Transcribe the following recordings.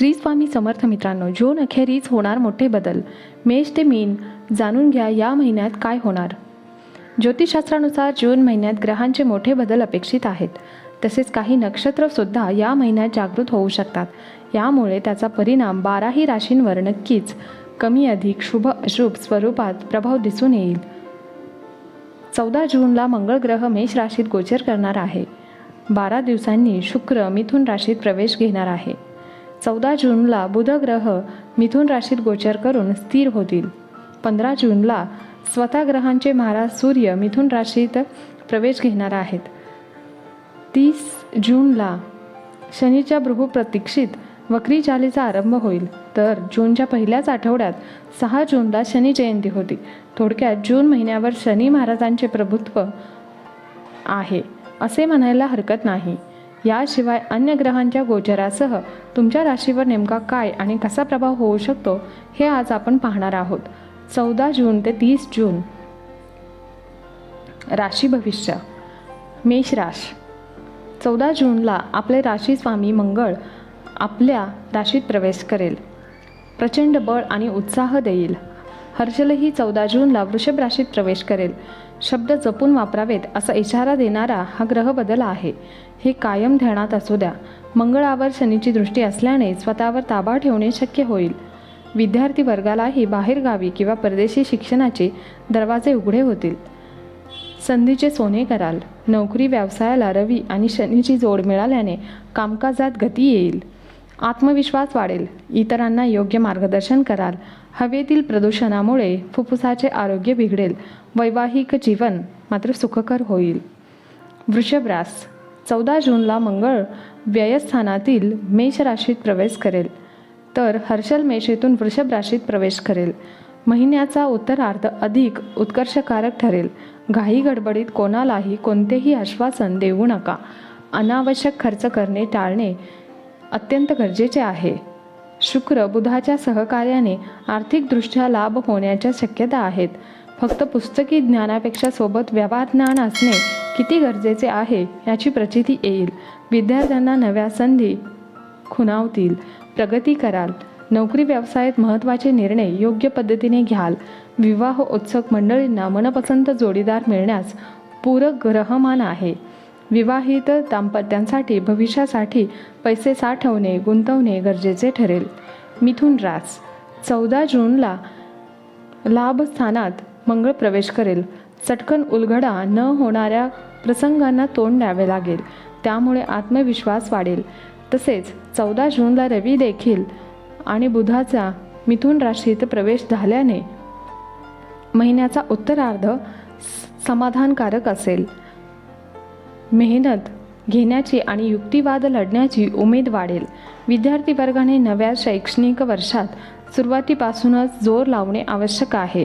श्री स्वामी समर्थ मित्रांनो जून अखेरीच होणार मोठे बदल. मेष ते मीन जाणून घ्या या महिन्यात काय होणार. ज्योतिषशास्त्रानुसार जून महिन्यात ग्रहांचे मोठे बदल अपेक्षित आहेत. तसेच काही नक्षत्रसुद्धा या महिन्यात जागृत होऊ शकतात. यामुळे त्याचा परिणाम बाराही राशींवर नक्कीच कमी अधिक शुभ अशुभ स्वरूपात प्रभाव दिसून येईल. चौदा जूनला मंगळ ग्रह मेष राशीत गोचर करणार आहे. बारा दिवसांनी शुक्र मिथुन राशीत प्रवेश घेणार आहे. चौदा जूनला बुधग्रह मिथुन राशीत गोचर करून स्थिर होतील. पंधरा जूनला स्वतः ग्रहांचे महाराज सूर्य मिथुन राशीत प्रवेश घेणार आहेत. तीस जूनला शनीच्या भृगू वक्री चालीचा आरंभ होईल. तर जूनच्या पहिल्याच आठवड्यात सहा जूनला शनी जयंती होती. थोडक्यात जून महिन्यावर शनी महाराजांचे प्रभुत्व आहे. असे म्हणायला हरकत नाही. याशिवाय अन्य ग्रहांच्या गोचरासह तुमच्या राशीवर नेमका काय आणि कसा प्रभाव होऊ शकतो हे आज आपण पाहणार आहोत. चौदा जून ते तीस जून. राशी भविष्य. मेष राश. चौदा जूनला आपले राशी स्वामी मंगळ आपल्या राशीत प्रवेश करेल. प्रचंड बळ आणि उत्साह देईल. हर्षलही चौदा जूनला वृषभ राशीत प्रवेश करेल. शब्द जपून वापरावेत असा इशारा देणारा हा ग्रह बदल आहे. हे कायम ध्यानात असू द्या. मंगळावर शनीची दृष्टी असल्याने स्वतःवर ताबा ठेवणे शक्य होईल. विद्यार्थी वर्गालाही बाहेरगावी किंवा परदेशी शिक्षणाचे दरवाजे उघडे होतील. संधीचे सोने कराल. नोकरी व्यवसायाला रवी आणि शनीची जोड मिळाल्याने कामकाजात गती येईल. आत्मविश्वास वाढेल. इतरांना योग्य मार्गदर्शन कराल. हवेतील प्रदूषणामुळे फुफ्फुसाचे आरोग्य बिघडेल. वैवाहिक जीवन मात्र सुखकर होईल. वृषभरास चौदा जूनला मंगळ व्ययस्थानातील मेष राशीत प्रवेश करेल. तर हर्षल मेषेतून वृषभ राशीत प्रवेश करेल. महिन्याचा उत्तरार्ध अधिक उत्कर्षकारक ठरेल. घाई गडबडीत कोणालाही कोणतेही आश्वासन देऊ नका. अनावश्यक खर्च करणे टाळणे अत्यंत गरजेचे आहे. शुक्र बुधाच्या सहकार्याने आर्थिकदृष्ट्या लाभ होण्याच्या शक्यता आहेत. फक्त पुस्तकी ज्ञानापेक्षा सोबत व्यवहार ज्ञान असणे किती गरजेचे आहे याची प्रचिती येईल. विद्यार्थ्यांना नव्या संधी खुणावतील. प्रगती कराल. नोकरी व्यवसायात महत्त्वाचे निर्णय योग्य पद्धतीने घ्याल. विवाह उत्सुक मंडळींना मनपसंत जोडीदार मिळण्यास पूरक ग्रहमान आहे. विवाहित दाम्पत्यांसाठी भविष्यासाठी पैसे साठवणे गुंतवणे गरजेचे ठरेल. मिथुन रास चौदा जूनला लाभस्थानात मंगळ प्रवेश करेल. चटकन उलगडा न होणाऱ्या प्रसंगांना तोंड द्यावे लागेल. त्यामुळे आत्मविश्वास वाढेल. तसेच चौदा जूनला रवी देखील आणि बुधाचा मिथुन राशीत प्रवेश झाल्याने महिन्याचा उत्तरार्ध स- समाधानकारक असेल. मेहनत घेण्याची आणि युक्तिवाद लढण्याची उमेद वाढेल. विद्यार्थी वर्गाने नव्या शैक्षणिक वर्षात सुरुवातीपासूनच जोर लावणे आवश्यक आहे.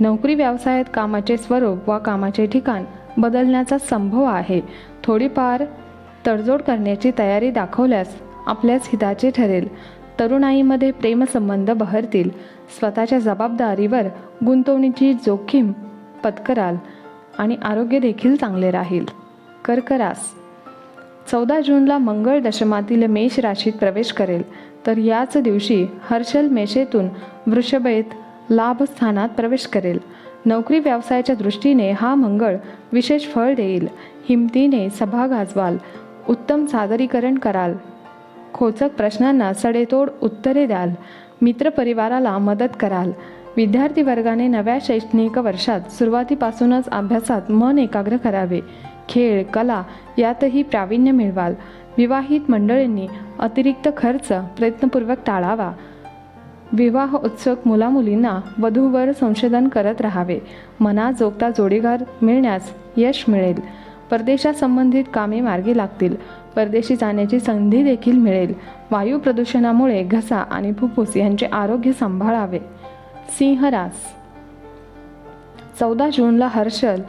नोकरी व्यवसायात कामाचे स्वरूप वा कामाचे ठिकाण बदलण्याचा संभव आहे. थोडीफार तडजोड करण्याची तयारी दाखवल्यास आपल्याच हिताचे ठरेल. तरुणाईमध्ये प्रेमसंबंध बहरतील. स्वतःच्या जबाबदारीवर गुंतवणुकीची जोखीम पत्कराल आणि आरोग्य देखील चांगले राहील. कर्करास. चौदा जूनला मंगळ दशमातील मेष राशीत प्रवेश करेल. तर याच दिवशी हर्षल मेषेतून वृषभेत लाभस्थानात प्रवेश करेल. नोकरी व्यवसायाच्या दृष्टीने हा मंगळ विशेष फळ देईल. हिमतीने सभा गाजवाल. उत्तम सादरीकरण कराल. खोचक प्रश्नांना सडेतोड उत्तरे द्याल. मित्रपरिवाराला मदत कराल. विद्यार्थी वर्गाने नव्या शैक्षणिक वर्षात सुरुवातीपासूनच अभ्यासात मन एकाग्र करावे. खेळ कला यातही प्रावीण्य मिळवाल. विवाहित मंडळींनी अतिरिक्त खर्च प्रयत्नपूर्वक टाळावा. विवाह उत्सुक मुलामुलींना वधूवर संशोधन करत राहावे. मनाजोगता जोडीदार मिळण्यास यश मिळेल. परदेशासंबंधित कामे मार्गी लागतील. परदेशी जाण्याची संधी देखील मिळेल. वायू प्रदूषणामुळे घसा आणि फुफ्फुस यांचे आरोग्य सांभाळावे. सिंहरास चौदा जूनला हर्षल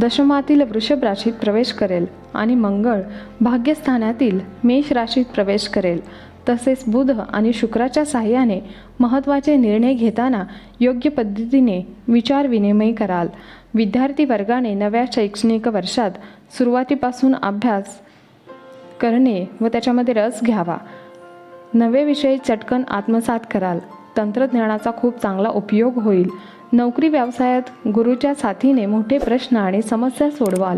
दशमातील वृषभ राशीत प्रवेश करेल आणि मंगळ भाग्यस्थानातील मेष राशीत प्रवेश करेल. तसेच बुध आणि शुक्राच्या साह्याने महत्त्वाचे निर्णय घेताना योग्य पद्धतीने विचार विनिमय कराल. विद्यार्थी वर्गाने नव्या शैक्षणिक वर्षात सुरुवातीपासून अभ्यास करणे व त्याच्यामध्ये रस घ्यावा. नवे विषय चटकन आत्मसात कराल. तंत्रज्ञानाचा खूप चांगला उपयोग होईल. नोकरी व्यवसायात गुरुच्या साथीने मोठे प्रश्न आणि समस्या सोडवाल.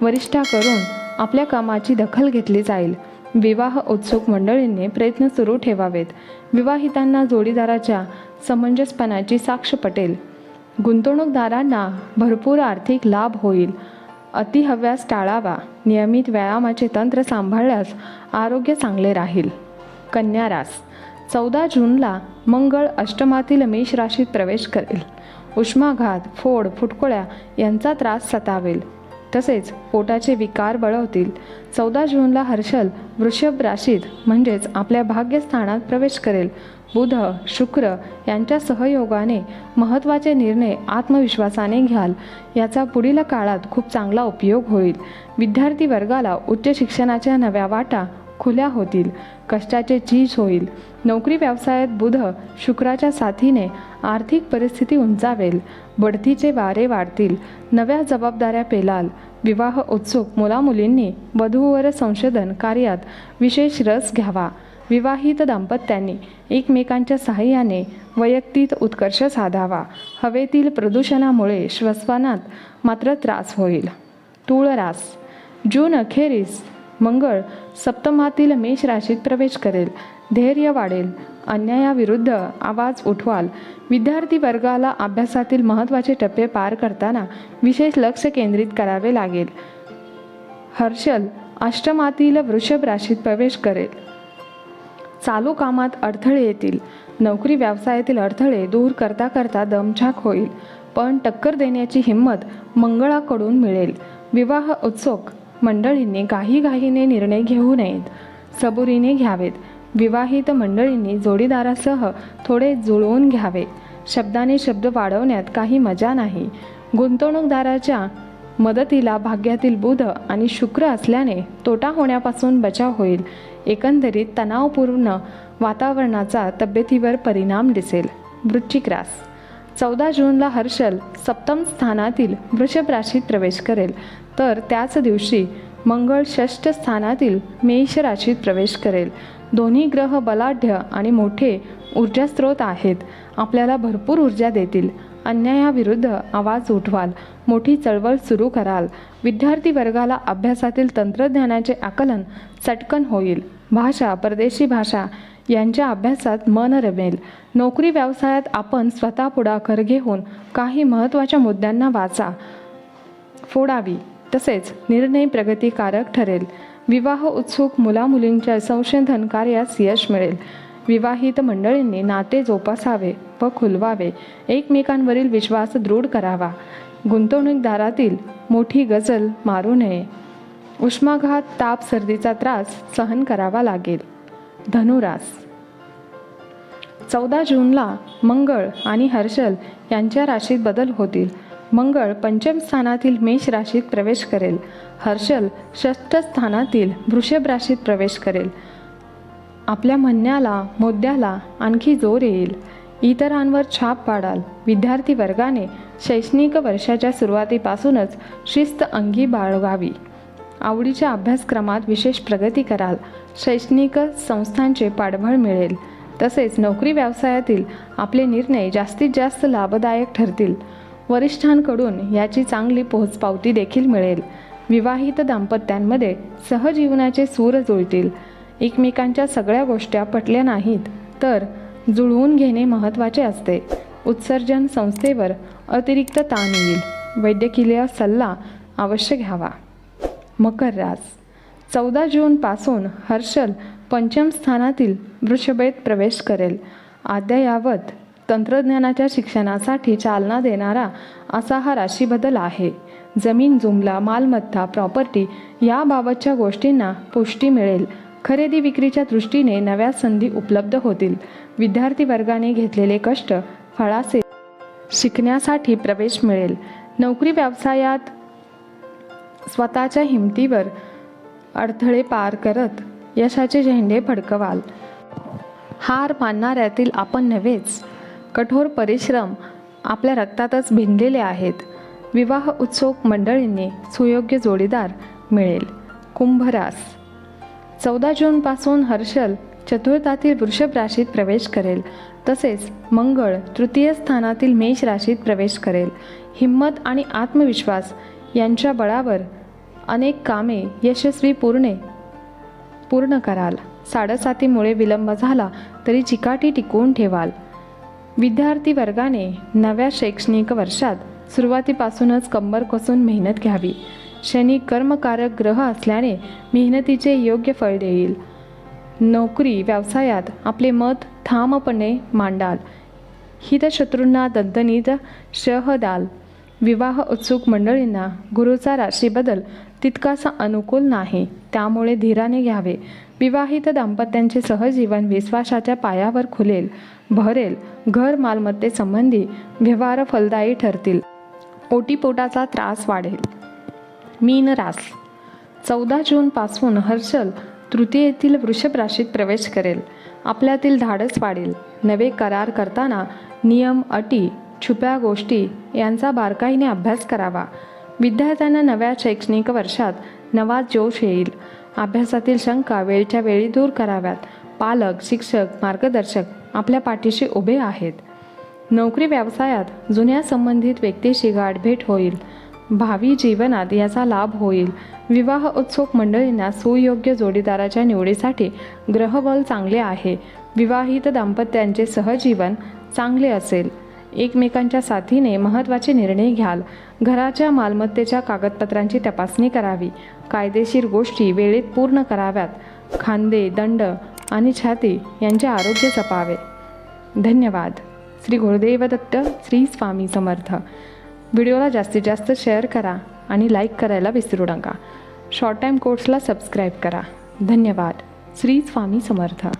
वरिष्ठाकडून आपल्या कामाची दखल घेतली जाईल. विवाह उत्सुक मंडळींनी प्रयत्न सुरू ठेवावेत. विवाहितांना जोडीदाराच्या समंजसपणाची साक्ष पटेल. गुंतवणूकदारांना भरपूर आर्थिक लाभ होईल. अतिहव्यास टाळावा. नियमित व्यायामाचे तंत्र सांभाळल्यास आरोग्य चांगले राहील. कन्या रास चौदा जूनला मंगळ अष्टमातील मेष राशीत प्रवेश करेल. उष्माघात फोड फुटकोळ्या यांचा त्रास सतावेल. तसेच पोटाचे विकार बळवतील. चौदा जूनला हर्षल वृषभ राशीत म्हणजेच आपल्या भाग्यस्थानात प्रवेश करेल. बुध शुक्र यांच्या सहयोगाने महत्त्वाचे निर्णय आत्मविश्वासाने घ्याल. याचा पुढील काळात खूप चांगला उपयोग होईल. विद्यार्थी वर्गाला उच्च शिक्षणाच्या नव्या वाटा खुल्या होतील कष्टाचे चीज होईल. नोकरी व्यवसायात बुध शुक्राच्या साथीने आर्थिक परिस्थिती उंचावेल. बढतीचे वारे वाढतील. नव्या जबाबदाऱ्या पेलाल. विवाह उत्सुक मुलामुलींनी वधूवर संशोधन कार्यात विशेष रस घ्यावा. विवाहित दाम्पत्यांनी एकमेकांच्या सहाय्याने वैयक्तिक उत्कर्ष साधावा. हवेतील प्रदूषणामुळे श्वसनात मात्र त्रास होईल. तुळरास. जून अखेरीस मंगळ सप्तमातील मेष राशीत प्रवेश करेल. धैर्य वाढेल. अन्यायाविरुद्ध आवाज उठवाल. विद्यार्थी वर्गाला अभ्यासातील महत्त्वाचे टप्पे पार करताना विशेष लक्ष केंद्रित करावे लागेल. हर्षल अष्टमातील वृषभ राशीत प्रवेश करेल. चालू कामात अडथळे येतील. नोकरी व्यवसायातील अडथळे दूर करता करता दमछाक होईल. पण टक्कर देण्याची हिंमत मंगळाकडून मिळेल. विवाह उत्सुक मंडळींनी घाईघाईने निर्णय घेऊ नयेत. सबुरीने घ्यावेत. विवाहित मंडळींनी जोडीदारासह थोडे जुळवून घ्यावे. शब्दाने शब्द वाढवण्यात काही मजा नाही. गुंतवणूकदाराच्या मदतीला भाग्यातील बुध आणि शुक्र असल्याने तोटा होण्यापासून बचाव होईल. एकंदरीत तणावपूर्ण वातावरणाचा तब्येतीवर परिणाम दिसेल. वृश्चिक रास चौदा जूनला हर्षल सप्तम स्थानातील वृषभ राशीत प्रवेश करेल. तर त्याच दिवशी मंगळ षष्ठ स्थानातील मेष राशीत प्रवेश करेल. दोन्ही ग्रह बलाढ्य आणि मोठे ऊर्जास्रोत आहेत. आपल्याला भरपूर ऊर्जा देतील. अन्यायाविरुद्ध आवाज उठवाल. मोठी चळवळ सुरू कराल. विद्यार्थी वर्गाला अभ्यासातील तंत्रज्ञानाचे आकलन चटकन होईल. भाषा परदेशी भाषा यांच्या अभ्यासात मन रमेल. नोकरी व्यवसायात आपण स्वतः पुढाकार घेऊन काही महत्त्वाच्या मुद्द्यांना वाचा. फोडावी. तसेच निर्णय प्रगतिकारक ठरेल. विवाह उत्सुक मुलामुलींच्या संशोधन कार्यास यश मिळेल. विवाहित मंडळींनी नाते जोपासावे व खुलवावे. एकमेकांवरील विश्वास दृढ करावा. गुंतवणूकदारातील मोठी गजल मारू नये. उष्माघात ताप सर्दीचा त्रास सहन करावा लागेल. धनुरास. चौदा जूनला मंगळ आणि हर्षल यांच्या राशीत बदल होतील. मंगळ पंचम स्थानातील मेष राशीत प्रवेश करेल. हर्षल षष्ठ स्थानातील वृषभ राशीत प्रवेश करेल. आपल्या म्हणण्याला मुद्द्याला आणखी जोर येईल. इतरांवर छाप पाडाल. विद्यार्थी वर्गाने शैक्षणिक वर्षाच्या सुरुवातीपासूनच शिस्त अंगी बाळगावी. आवडीच्या अभ्यासक्रमात विशेष प्रगती कराल. शैक्षणिक संस्थांचे पाठबळ मिळेल. तसेच नोकरी व्यवसायातील आपले निर्णय जास्तीत जास्त लाभदायक ठरतील. वरिष्ठांकडून याची चांगली पोहोचपावती देखील मिळेल. विवाहित दाम्पत्यांमध्ये सहजीवनाचे सूर जुळतील. एकमेकांच्या सगळ्या गोष्टी पटल्या नाहीत तर जुळवून घेणे महत्त्वाचे असते. उत्सर्जन संस्थेवर अतिरिक्त ताण येईल. वैद्यकीय सल्ला अवश्य घ्यावा. मकर रास चौदा जूनपासून हर्षल पंचम स्थानातील वृषभेत प्रवेश करेल. अद्ययावत तंत्रज्ञानाच्या शिक्षणासाठी चालना देणारा असा हा राशीबदल आहे. जमीन जुमला मालमत्ता प्रॉपर्टी याबाबतच्या गोष्टींना पुष्टी मिळेल. खरेदी विक्रीच्या दृष्टीने नव्या संधी उपलब्ध होतील. विद्यार्थी वर्गाने घेतलेले कष्ट फळासे शिकण्यासाठी प्रवेश मिळेल. नोकरी व्यवसायात स्वतःच्या हिमतीवर अडथळे पार करत यशाचे झेंडे फडकवाल. हार मानणाऱ्यातील आपण नव्हेच. कठोर परिश्रम आपल्या रक्तातच भिनलेले आहेत. विवाह उत्सुक मंडळींनी सुयोग्य जोडीदार मिळेल. कुंभरास. चौदा जूनपासून हर्षल चतुर्थातील वृषभ राशीत प्रवेश करेल. तसेच मंगळ तृतीय स्थानातील मेष राशीत प्रवेश करेल. हिंमत आणि आत्मविश्वास यांच्या बळावर अनेक कामे यशस्वी पूर्णे. पूर्ण कराल. साडेसातीमुळे विलंब झाला तरी चिकाटी टिकवून ठेवाल. विद्यार्थी वर्गाने नव्या शैक्षणिक वर्षात सुरुवातीपासूनच कंबर कसून मेहनत घ्यावी. शनी कर्मकारक ग्रह असल्याने मेहनतीचे योग्य फळ देईल. नोकरी व्यवसायात आपले मत ठामपणे मांडाल. हितशत्रूंना दणदणीत शह द्याल. विवाह उत्सुक मंडळींना गुरुचा राशीबदल तितकासा अनुकूल नाही. त्यामुळे धीराने घ्यावे. विवाहित दाम्पत्यांचे सहजीवन विश्वासाच्या पायावर खुलेल भरेल. घर मालमत्तेसंबंधी व्यवहार फलदायी ठरतील. ओटीपोटाचा त्रास वाढेल. मीन रास. चौदा जूनपासून हर्षल तृतीयेतील वृषभ राशीत प्रवेश करेल. आपल्यातील धाडस वाढेल. नवे करार करताना नियम अटी छुप्या गोष्टी यांचा बारकाईने अभ्यास करावा. विद्यार्थ्यांना नव्या शैक्षणिक वर्षात नवा जोश येईल. अभ्यासातील शंका वेळच्या वेळी दूर कराव्यात. पालक शिक्षक मार्गदर्शक आपल्या पाठीशी उभे आहेत. नोकरी व्यवसायात जुन्या संबंधित व्यक्तीशी गाठभेट होईल. भावी जीवनात याचा लाभ होईल. विवाह उत्सुक मंडळींना सुयोग्य जोडीदाराच्या निवडीसाठी ग्रहबल चांगले आहे. विवाहित दाम्पत्यांचे सहजीवन चांगले असेल. एकमेकांच्या साथीने महत्त्वाचे निर्णय घ्याल. घराच्या मालमत्तेच्या कागदपत्रांची तपासणी करावी. कायदेशीर गोष्टी वेळेत पूर्ण कराव्यात. खांदे दंड आणि छाती यांचे आरोग्य जपावे. धन्यवाद. श्री गुरुदेव दत्त श्री स्वामी समर्थ. व्हिडिओला जास्तीत जास्त शेअर करा आणि लाईक करायला विसरू नका. शॉर्ट टाईम कोर्सला सबस्क्राईब करा. धन्यवाद. श्री स्वामी समर्थ.